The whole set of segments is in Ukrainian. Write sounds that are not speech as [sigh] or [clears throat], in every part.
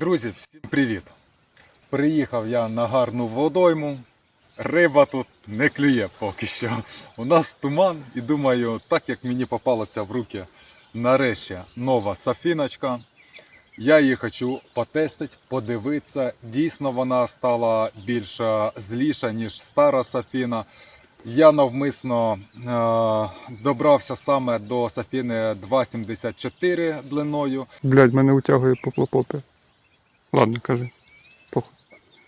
Друзі, всім привіт! Приїхав я на гарну водойму. Риба тут не клює поки що. У нас туман, і думаю, так як мені попалася в руки нарешті нова сафіночка, я її хочу потестити, подивитися. Дійсно, вона стала більш е, зліша, ніж стара сафіна. Я навмисно е, добрався саме до сафіни 2,74 длиною. Блядь, мене утягує поплопоти. Ладно, кажи.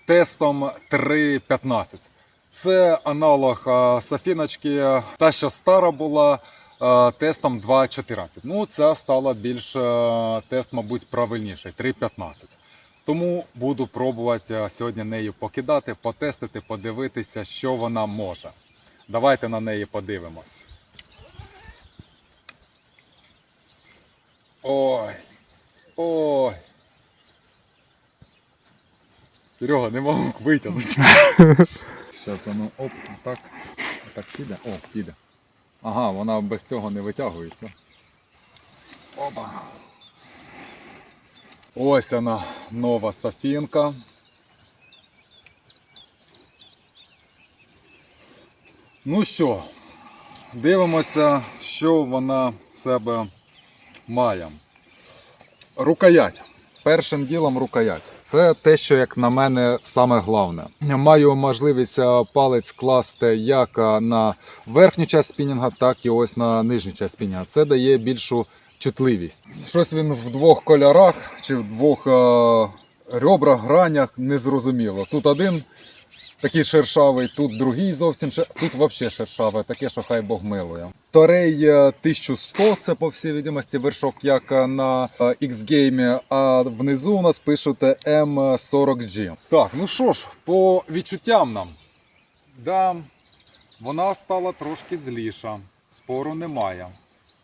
Тестом 3.15. Це аналог Сафіночки, та що стара була тестом 2.14. Ну, ця стала більш тест, мабуть, правильніший 3.15. Тому буду пробувати сьогодні нею покидати, потестити, подивитися, що вона може. Давайте на неї подивимось. Ой. Ой. Серега, не можу витягнути. [laughs] Зараз воно оп, так. Так піде. О, піде. Ага, вона без цього не витягується. Опа. Ось вона нова сафінка. Ну що, дивимося, що вона в себе має. Рукоять. Першим ділом рукоять. Це те, що, як на мене, саме головне. Маю можливість е, палець класти як е, на верхню частину спінінга, так і ось на нижню частину спінінга. Це дає більшу чутливість. Щось він в двох кольорах чи в двох е, ребрах, гранях незрозуміло. Тут один такий шершавий, тут другий зовсім шер... тут взагалі шершавий, таке, що хай Бог милує. Торей е, 1100, це по всій відомості вершок, як е, на е, X-Game, а внизу у нас пишуть M40G. Так, ну що ж, по відчуттям нам. Да, вона стала трошки зліша, спору немає.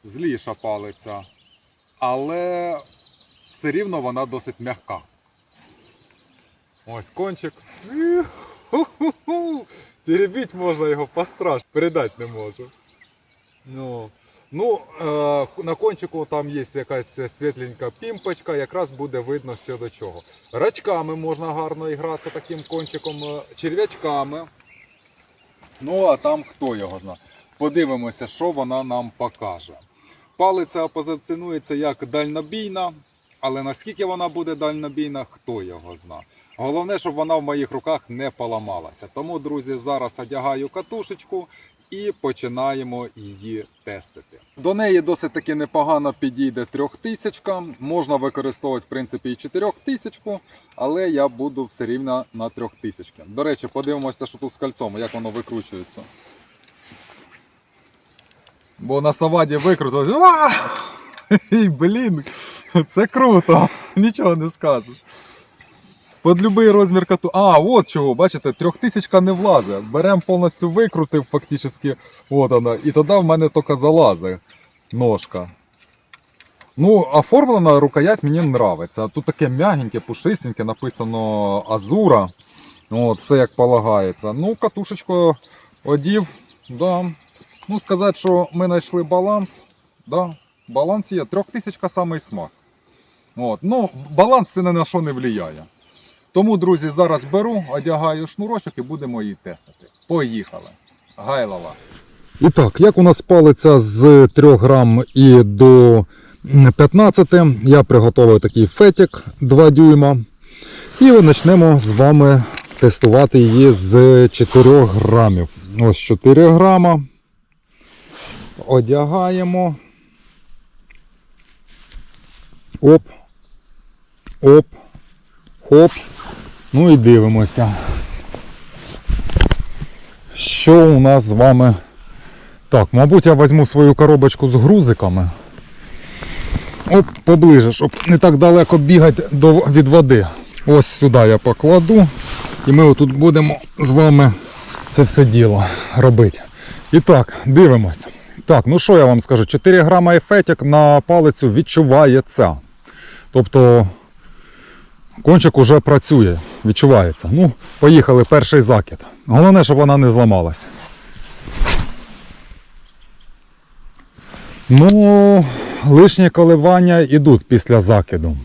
Зліша палиця. Але все рівно вона досить м'яка. Ось кончик. Ху-ху-ху. Теребіть можна його пострашно, передати не можу. Ну, ну е, на кончику там є якась світленька пімпочка, якраз буде видно що до чого. Рачками можна гарно ігратися таким кончиком, е, черв'ячками. Ну, а там хто його знає. Подивимося, що вона нам покаже. Палиця позиціонується як дальнобійна, але наскільки вона буде дальнобійна, хто його знає. Головне, щоб вона в моїх руках не поламалася. Тому, друзі, зараз одягаю катушечку і починаємо її тестити. До неї досить таки непогано підійде трьохтисячка. Можна використовувати в принципі і чотирьохтисячку, але я буду все рівно на трьохтисячки. До речі, подивимося, що тут з кольцом, як воно викручується. Бо на саваді викрутилось. [laughs] Блін, це круто, [laughs] нічого не скажеш. Під будь-який розмір кату. А, от чого, бачите, трьохтисячка не влазить. Беремо повністю викрутив, фактично, от вона, і тоді в мене тільки залазить ножка. Ну, оформлена рукоять мені подобається. Тут таке м'ягеньке, пушистеньке, написано Азура. От, все як полагається. Ну, катушечку одів, да. Ну, сказати, що ми знайшли баланс. Да. Баланс є. Трьохтисячка самий смак. От. Ну, баланс це ні на що не впливає. Тому, друзі, зараз беру, одягаю шнурочок і будемо її тестити. Поїхали. Гайлова. І так, як у нас палиться з 3 грам і до 15, я приготував такий фетик 2 дюйма. І почнемо з вами тестувати її з 4 грамів. Ось 4 грама. Одягаємо. Оп. Оп. Хоп. Ну і дивимося. Що у нас з вами? Так, мабуть, я візьму свою коробочку з грузиками. Оп, поближе, щоб не так далеко бігати від води. Ось сюди я покладу. І ми отут будемо з вами це все діло робити. І так, дивимося. Так, ну що я вам скажу? 4 грама ефетик на палицю відчувається. Тобто кончик уже працює, відчувається. Ну, поїхали, перший закид. Головне, щоб вона не зламалася. Ну, лишні коливання йдуть після закиду.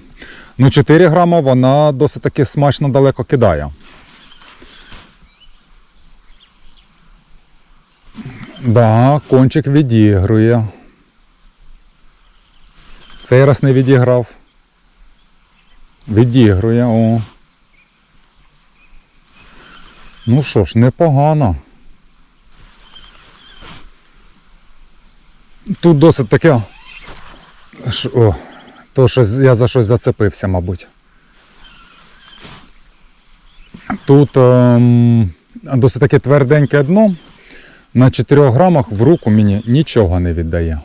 Ну, 4 грама вона досить таки смачно далеко кидає. Да, кончик відігрує. Цей раз не відіграв. Відігрує, о. Ну що ж, непогано. Тут досить таке. О, то щось я за щось зацепився, мабуть. Тут ем, досить таке тверденьке дно. На 4 грамах в руку мені нічого не віддає.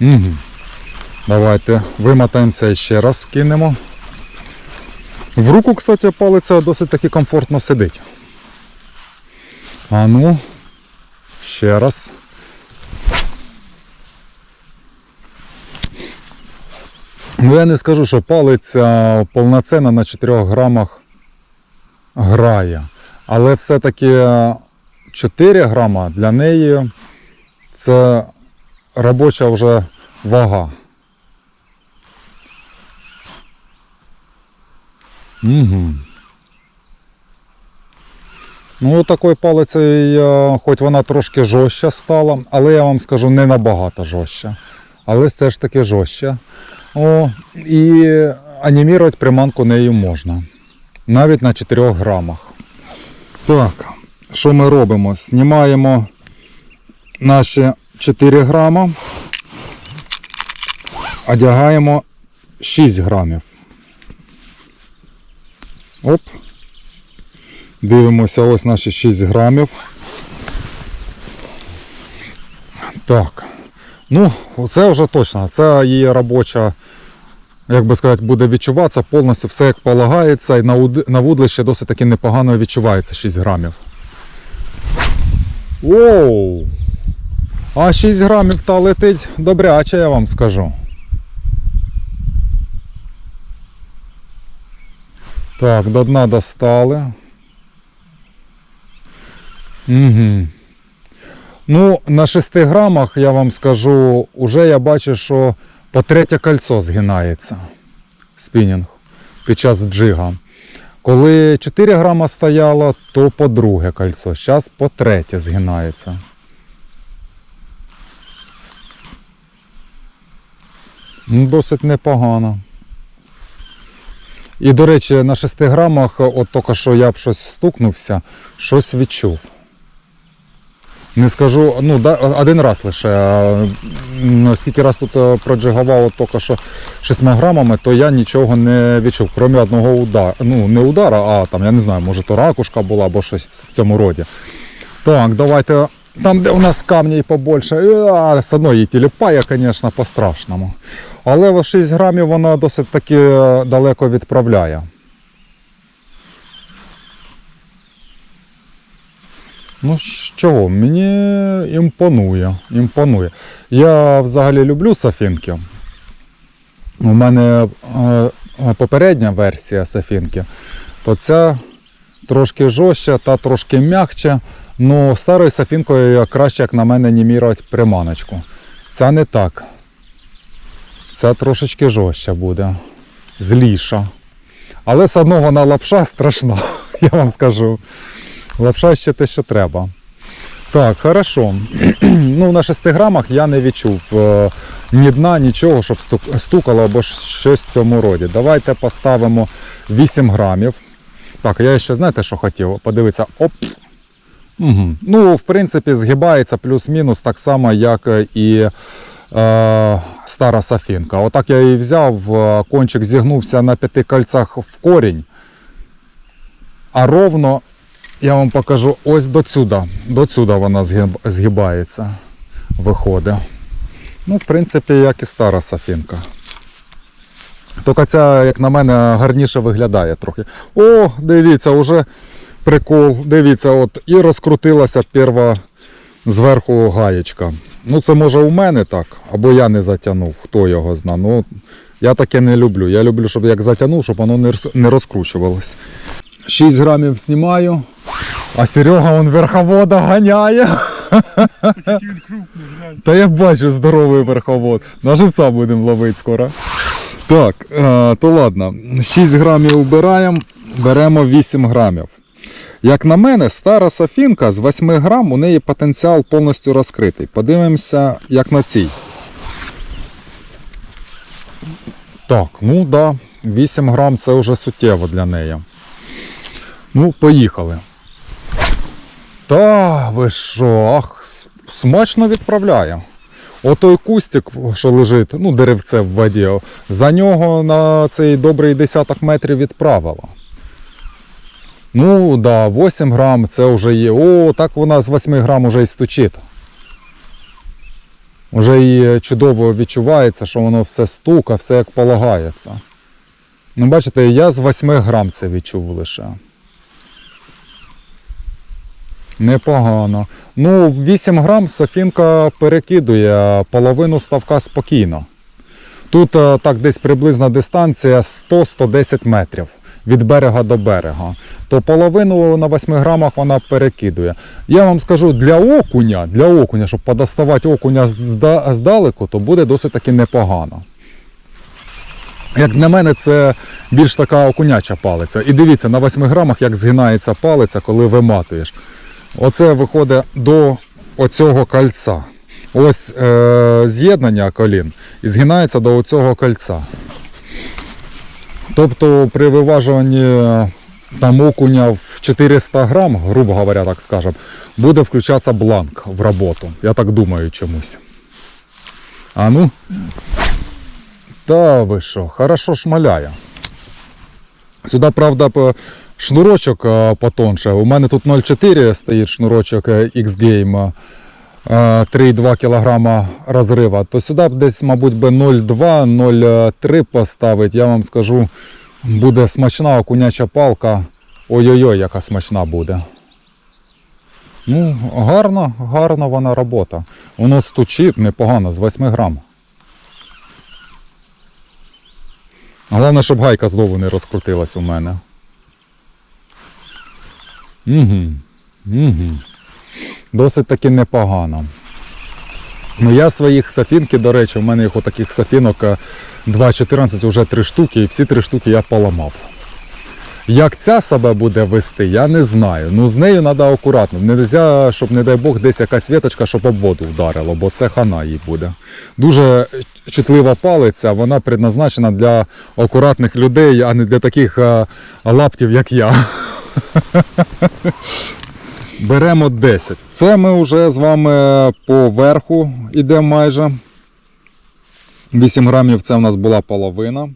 Угу. Давайте вимотаємося і ще раз скинемо. В руку, кстати, палиця досить таки комфортно сидить. А ну, ще раз. Ну, я не скажу, що палиця повноцінна на 4 грамах грає. Але все-таки 4 грама для неї це робоча вже вага. Угу. Ну, такою палицею, хоч вона трошки жорстча стала, але я вам скажу, не набагато жорстча. Але все ж таки жорстча. О, і анімірувати приманку нею можна. Навіть на 4 грамах. Так, що ми робимо? Знімаємо наші 4 грама, одягаємо 6 грамів. Оп. Дивимося ось наші 6 грамів. Так. Ну, це вже точно. Це її робоча, як би сказати, буде відчуватися повністю все як полагається. І на, уд- вудлище досить таки непогано відчувається 6 грамів. Оу! А 6 грамів та летить добряче, я вам скажу. Так, до дна достали. Угу. Ну, на 6 грамах я вам скажу, уже я бачу, що по третє кольцо згинається спінінг під час джига. Коли 4 грама стояло, то по друге кольцо. Зараз по третє згинається. Ну, Досить непогано. І, до речі, на 6 грамах, от тільки що я б щось стукнувся, щось відчув. Не скажу, ну, да, один раз лише. Скільки раз тут е, проджигував тільки що 6 грамами, то я нічого не відчув, крім одного удара. Ну, не удара, а там, я не знаю, може то ракушка була або щось в цьому роді. Так, давайте. Там, де у нас камней побольше, а, все одно її тіліпає, звісно, по-страшному. Але 6 грамів вона досить таки е, далеко відправляє. Ну що, мені імпонує. імпонує. Я взагалі люблю сафінки. У мене е, попередня версія сафінки, то ця трошки жорстча та трошки м'якче. Ну, старою сафінкою краще, як на мене, не міряти приманочку. Ця не так. Ця трошечки жорстча буде. Зліша. Але все одно вона лапша страшна, [laughs] я вам скажу. Лапша ще те, що треба. Так, хорошо. [clears throat] ну, на 6 грамах я не відчув е, ні дна, нічого, щоб стукало або щось в цьому роді. Давайте поставимо 8 грамів. Так, я ще знаєте, що хотів? Подивитися. Оп. Угу. Ну, в принципі, згибається плюс-мінус так само, як і е, стара сафінка. Отак я її взяв, е, кончик зігнувся на п'яти кольцях в корінь. А ровно я вам покажу ось до сюди. До сюди вона згибається. Виходить. Ну, в принципі, як і стара сафінка. Тільки ця, як на мене, гарніше виглядає трохи. О, дивіться, уже прикол. Дивіться, от і розкрутилася перша зверху гаєчка. Ну, це може у мене так, або я не затягнув, хто його зна. Ну, я таке не люблю. Я люблю, щоб як затягнув, щоб воно не розкручувалось. 6 грамів знімаю, а Серега он верховода ганяє. [laughs] Та я бачу здоровий верховод. На живця будемо ловити скоро. Так, е, то ладно. 6 грамів вбираємо, беремо 8 грамів. Як на мене, стара сафінка з 8 грам, у неї потенціал повністю розкритий. Подивимося, як на цій. Так, ну да, 8 грам це вже суттєво для неї. Ну, поїхали. Та ви що, ах, смачно відправляє. Отой кустик, що лежить, ну, деревце в воді, за нього на цей добрий десяток метрів відправила. Ну, да, 8 грам це вже є. О, так вона з 8 грам вже і стучить. Уже і чудово відчувається, що воно все стука, все як полагається. Ну, бачите, я з 8 грам це відчув лише. Непогано. Ну, 8 грам Софінка перекидує половину ставка спокійно. Тут е, так десь приблизна дистанція 100-110 метрів від берега до берега. То половину на 8 грамах вона перекидує. Я вам скажу, для окуня, для окуня, щоб подоставати окуня здалеку, то буде досить таки непогано. Як для мене, це більш така окуняча палиця. І дивіться, на 8 грамах як згинається палиця, коли виматуєш. Оце виходить до оцього кольця. Ось е, з'єднання колін і згинається до оцього кольця. Тобто при виважуванні там окуня в 400 грам, грубо говоря, так скажем, буде включатися бланк в роботу. Я так думаю чомусь. А ну. Та ви що, хорошо шмаляє. Сюди, правда, шнурочок потонше. У мене тут 0,4 стоїть шнурочок е, X-Game. Е, 3,2 кг розрива, то сюди б десь, мабуть, би 0,2-0,3 поставити. Я вам скажу, буде смачна окуняча палка. Ой-ой-ой, яка смачна буде. Ну, гарна, гарна вона робота. Воно стучить непогано, з 8 грам. Головне, щоб гайка знову не розкрутилась у мене. Угу. Угу. Досить таки непогано. Ну, я своїх сафінки, до речі, у мене їх отаких сафінок е, 2.14 вже три штуки, і всі три штуки я поламав. Як ця себе буде вести, я не знаю. Ну з нею треба акуратно. Не можна, щоб, не дай Бог, десь якась віточка, щоб об воду вдарило, бо це хана їй буде. Дуже чутлива палиця, вона предназначена для акуратних людей, а не для таких е, лаптів, як я. [laughs] Беремо 10. Це ми вже з вами по верху йдемо майже. 8 грамів це в нас була половина.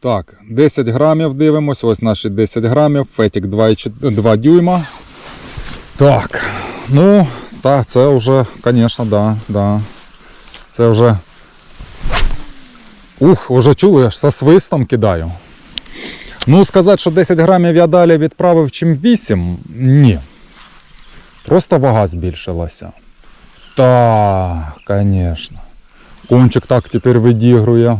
Так, 10 грамів дивимось. Ось наші 10 грамів. Фетік 2,4 2 дюйма. Так. Ну, так, це вже, звісно, да, да. Це вже. Ух, вже чули, аж со свистом кидаю. Ну, сказати, що 10 грамів я далі відправив, чим 8, ні. Просто вага збільшилася. Так, звісно. Кончик так тепер видігрує.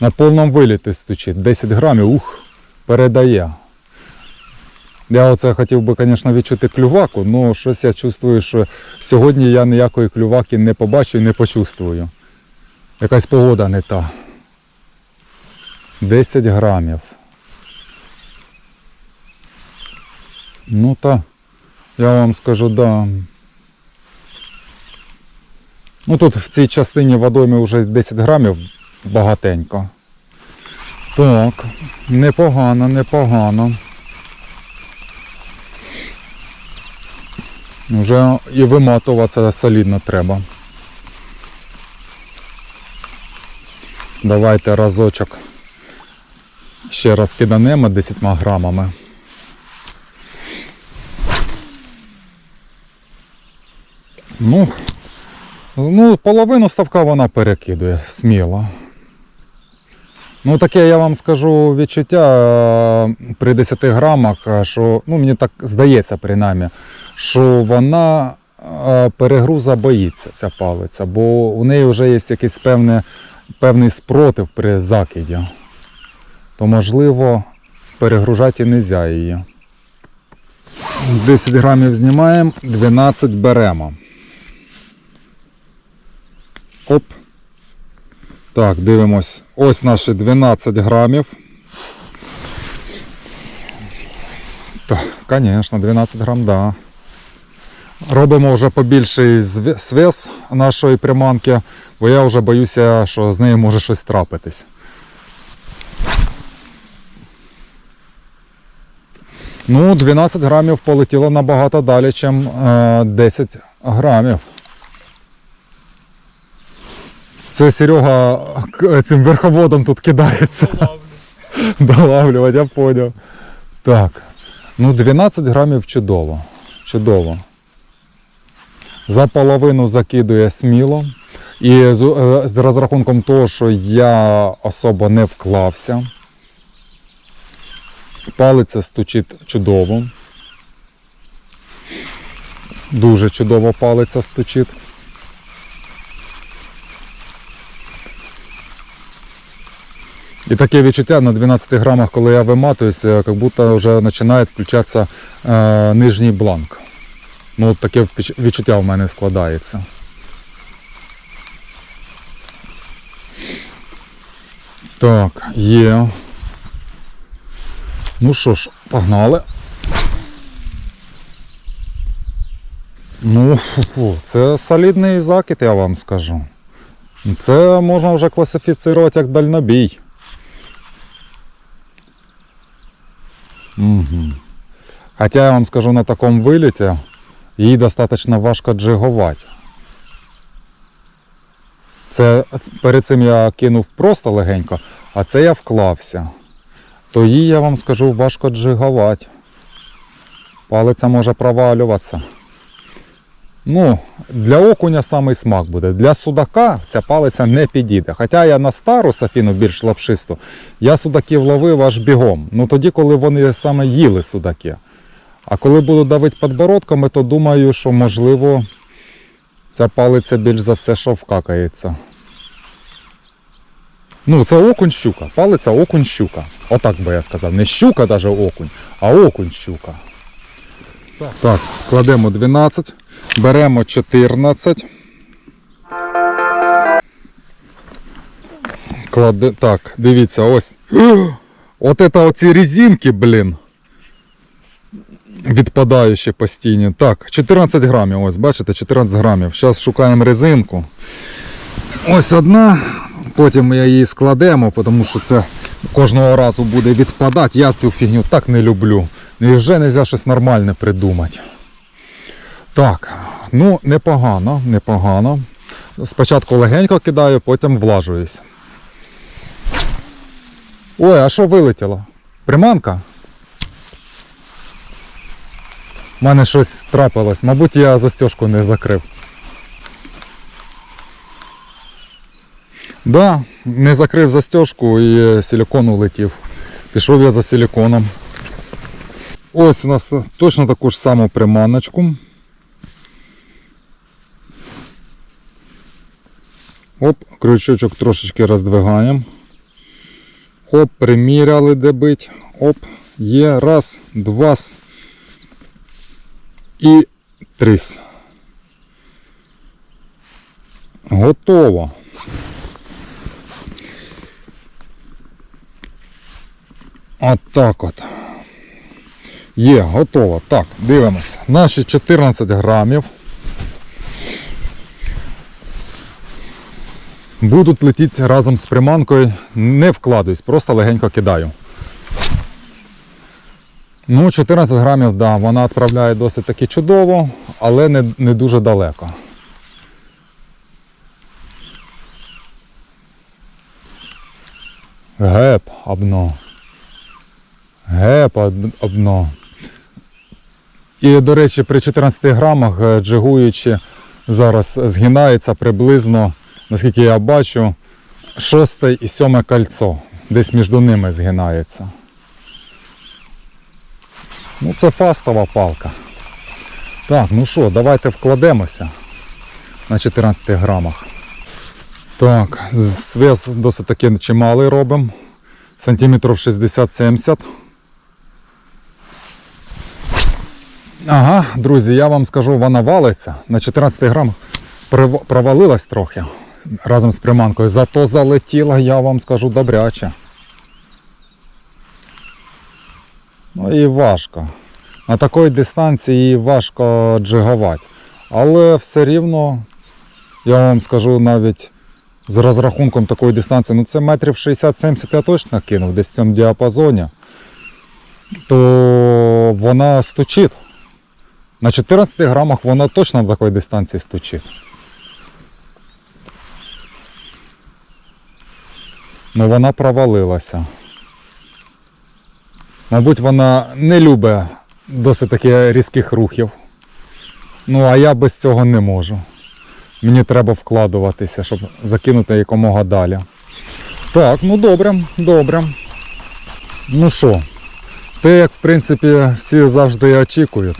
На повному виліті стучить. 10 грамів, ух, передає. Я оце хотів би, звісно, відчути клюваку, але щось я чувствую, що сьогодні я ніякої клюваки не побачу і не почувствую. Якась погода не та. 10 грамів. Ну та, я вам скажу, да. Ну тут в цій частині водойми вже 10 грамів багатенько. Так, непогано, непогано. Вже і виматуватися солідно треба. Давайте разочок ще раз киданемо 10 грамами. Ну, ну, половину ставка вона перекидує сміло. Ну, таке я вам скажу відчуття е, при 10 грамах, е, що ну, мені так здається, принаймні, що вона е, перегруза боїться, ця палиця, бо у неї вже є якийсь певний, певний спротив при закиді. То можливо перегружати не можна її. 10 грамів знімаємо, 12 беремо. Оп. Так, дивимось. Ось наші 12 грамів. Так, звісно, 12 грам, да. Робимо вже побільший свес нашої приманки, бо я вже боюся, що з нею може щось трапитись. Ну, 12 грамів полетіло набагато далі, ніж 10 грамів. Це Серега цим верховодом тут кидається. Долавлювати, я поняв. Так. Ну, 12 грамів чудово. Чудово. За половину закидує сміло. І з, е, з розрахунком того, що я особо не вклався. Палиця стучить чудово. Дуже чудово палиця стучить. І таке відчуття на 12 грамах, коли я виматуюся, як будто вже починає включатися е, нижній бланк. Ну, от таке відчуття в мене складається. Так, є. Ну що ж, погнали. Ну, це солідний закид, я вам скажу. Це можна вже класифіцирувати як дальнобій. Угу. Хоча я вам скажу, на такому виліті їй достатньо важко джигувати. Це перед цим я кинув просто легенько, а це я вклався. То її я вам скажу, важко джигувати. Палиця може провалюватися. Ну, для окуня самий смак буде. Для судака ця палиця не підійде. Хоча я на стару сафіну більш лапшисту, я судаків ловив аж бігом. Ну тоді, коли вони саме їли судаки. А коли буду давити подбородками, то думаю, що можливо ця палиця більш за все що вкакається. Ну, це окунь щука. Палиця окунь щука. Отак би я сказав. Не щука навіть окунь, а окунь щука. Так, кладемо 12, беремо 14. Кладе... Так, дивіться, ось. [gasps] От це оці резинки, блін. Відпадаючі постійні. Так, 14 грамів, ось, бачите, 14 грамів. Зараз шукаємо резинку. Ось одна, потім ми її складемо, тому що це кожного разу буде відпадати. Я цю фігню так не люблю. І вже не можна щось нормальне придумати. Так, ну непогано, непогано. Спочатку легенько кидаю, потім влажуюсь. Ой, а що вилетіло? Приманка? У мене щось трапилось. Мабуть, я застежку не закрив. Да, не закрив застежку і силикон улетів. Пішов я за силиконом. Ось у нас точно таку ж саму приманочку. Оп, крючочок трошечки роздвигаємо. Оп, приміряли де бить. Оп, є. Раз, два і трис. Готово. От так от. Є, готово. Так, дивимося. Наші 14 грамів. Будуть летіти разом з приманкою, не вкладуюсь, просто легенько кидаю. Ну, 14 грамів, да, вона відправляє досить таки чудово, але не, не дуже далеко. Геп, обно. Геп, об- обно. І, до речі, при 14 грамах е, джигуючи зараз згинається приблизно, наскільки я бачу, шосте і сьоме кольцо. Десь між ними згинається. Ну, це фастова палка. Так, ну що, давайте вкладемося на 14 грамах. Так, з- досить таки чималий робимо. Сантиметрів 60-70. Ага, друзі, я вам скажу, вона валиться на 14 грамах. Провалилась трохи. Разом з приманкою. Зато залетіла, я вам скажу, добряче. Ну і важко. На такій дистанції важко джигувати. Але все рівно, я вам скажу навіть з розрахунком такої дистанції, ну це метрів 60-70 я точно кинув десь в цьому діапазоні, то вона стучить. На 14 грамах вона точно на такій дистанції стучить. Ну вона провалилася. Мабуть, вона не любить досить таки різких рухів. Ну, а я без цього не можу. Мені треба вкладуватися, щоб закинути якомога далі. Так, ну добре, добре. Ну що, те, як в принципі всі завжди очікують.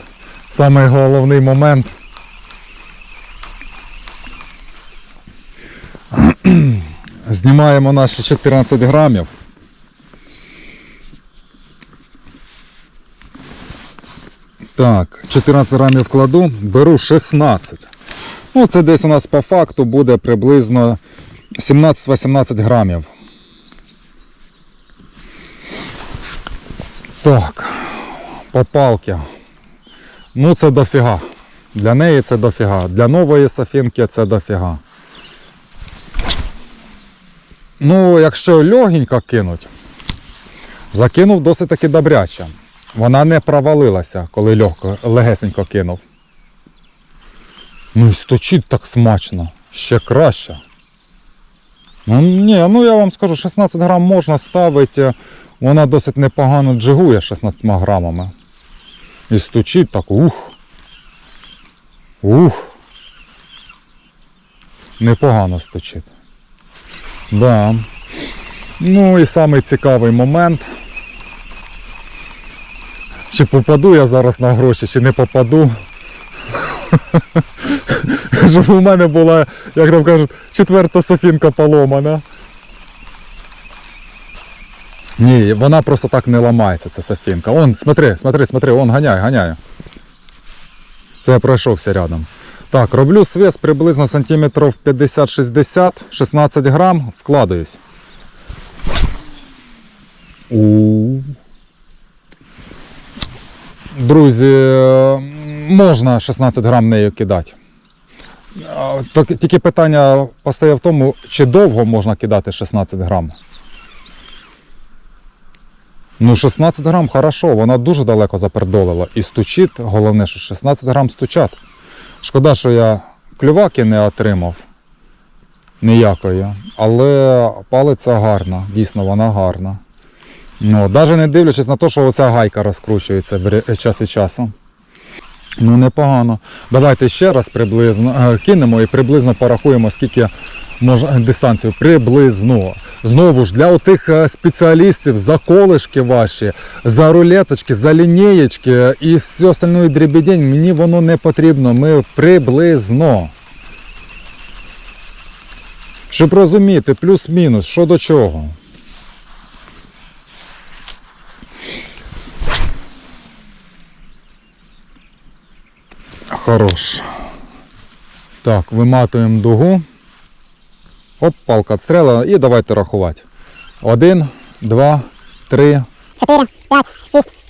Самий головний момент. Знімаємо наші 14 грамів. Так, 14 грамів кладу, беру 16. Ну, це десь у нас по факту буде приблизно 17-18 грамів. Так, попалки. Ну, це дофіга. Для неї це дофіга. Для нової Софінки це дофіга. Ну, якщо легенько кинуть, закинув досить таки добряче. Вона не провалилася, коли легко, легесенько кинув. Ну і сточить так смачно. Ще краще. Ну, ні, ну я вам скажу, 16 грам можна ставити. Вона досить непогано джигує 16 грамами. І стучить так, ух. Ух. Непогано стучить. Да. Ну і самий цікавий момент. Чи попаду я зараз на гроші, чи не попаду. [laughs] Щоб у мене була, як там кажуть, четверта софінка поломана. Ні, вона просто так не ламається, ця софінка. Он, смотри, смотри, смотри, он ганяє, ганяє. Це я пройшовся рядом. Так, роблю свес приблизно сантиметрів 50-60, 16 грам, вкладаюсь. У. Друзі, можна 16 грам нею кидати. Тільки питання постає в тому, чи довго можна кидати 16 грам. Ну, 16 грам хорошо, вона дуже далеко запердолила. І стучить, головне, що 16 грам стучать. Шкода, що я клюваки не отримав ніякої, але палиця гарна, дійсно вона гарна. Ну, навіть не дивлячись на те, що оця гайка розкручується час від часу. Ну, непогано. Давайте ще раз приблизно е, кинемо і приблизно порахуємо, скільки дистанцію. Приблизно. Знову ж для отих е, спеціалістів за колишки ваші, за рулеточки, за лінієчки і все остальне дрібідень, мені воно не потрібно. Ми приблизно. Щоб розуміти, плюс-мінус, що до чого. Хорош. Так, виматуємо дугу. Оп, палка відстрелила і давайте рахувати. Один, два, три. 4, 5, 6,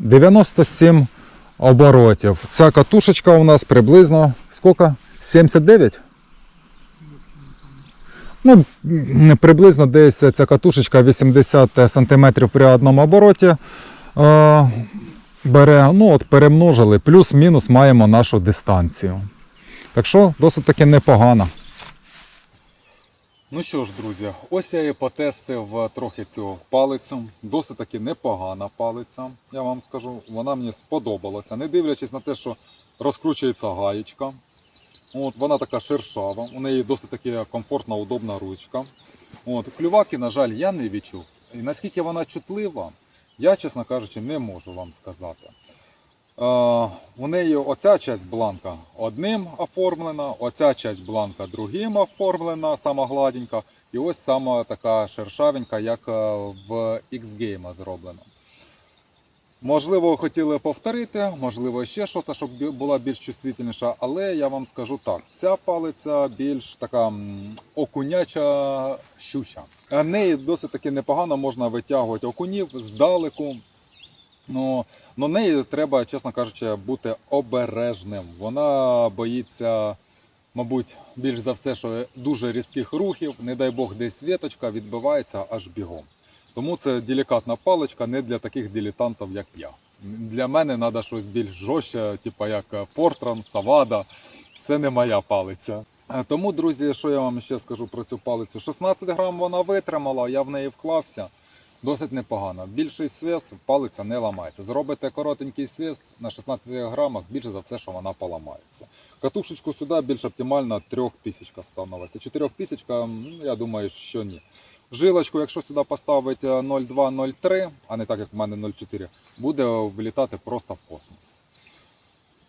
97 оборотів. Ця катушечка у нас приблизно скільки? 79? Ну, приблизно десь ця катушечка 80 см при одному обороті е, бере. Ну, от перемножили, плюс-мінус маємо нашу дистанцію. Так що досить таки непогано. Ну що ж, друзі, ось я і потестив е, трохи цю палицю. Досить таки непогана палиця, я вам скажу. Вона мені сподобалася. Не дивлячись на те, що розкручується гаєчка. От, вона така шершава, у неї досить таки комфортна, удобна ручка. От, клюваки, на жаль, я не відчув. І наскільки вона чутлива, я, чесно кажучи, не можу вам сказати. Е, у неї оця часть бланка одним оформлена, оця часть бланка другим оформлена, сама гладенька. І ось сама така шершавенька, як е, в X-Game зроблена. Можливо, хотіли повторити, можливо, ще щось, щоб була більш чувствительніша, але я вам скажу так: ця палиця більш така окуняча щуща. Неї досить таки непогано можна витягувати окунів здалеку. Ну, но неї треба, чесно кажучи, бути обережним. Вона боїться, мабуть, більш за все, що дуже різких рухів, не дай Бог, десь віточка відбивається аж бігом. Тому це делікатна паличка не для таких дилетантів, як я. Для мене треба щось більш жорстче, типу як Фортран, Савада. Це не моя палиця. Е, Тому, друзі, що я вам ще скажу про цю палицю? 16 грам вона витримала, я в неї вклався. Досить непогано. Більший свес, палиця не ламається. Зробите коротенький свес на 16 грамах, більше за все, що вона поламається. Катушечку сюди більш оптимально 3000 становиться. 4000, ну, я думаю, що ні. Жилочку, якщо сюди поставити 0,2-0,3, а не так як в мене 0,4, буде влітати просто в космос.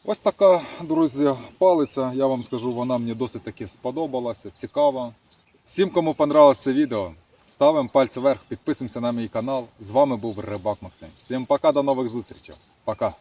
Ось така, друзі, палиця. Я вам скажу, вона мені досить таки сподобалася, цікава. Всім, кому понравилось це відео, ставимо пальці вверх, підписуємося на мій канал. З вами був Рибак Максим. Всім пока, до нових зустрічей. Пока.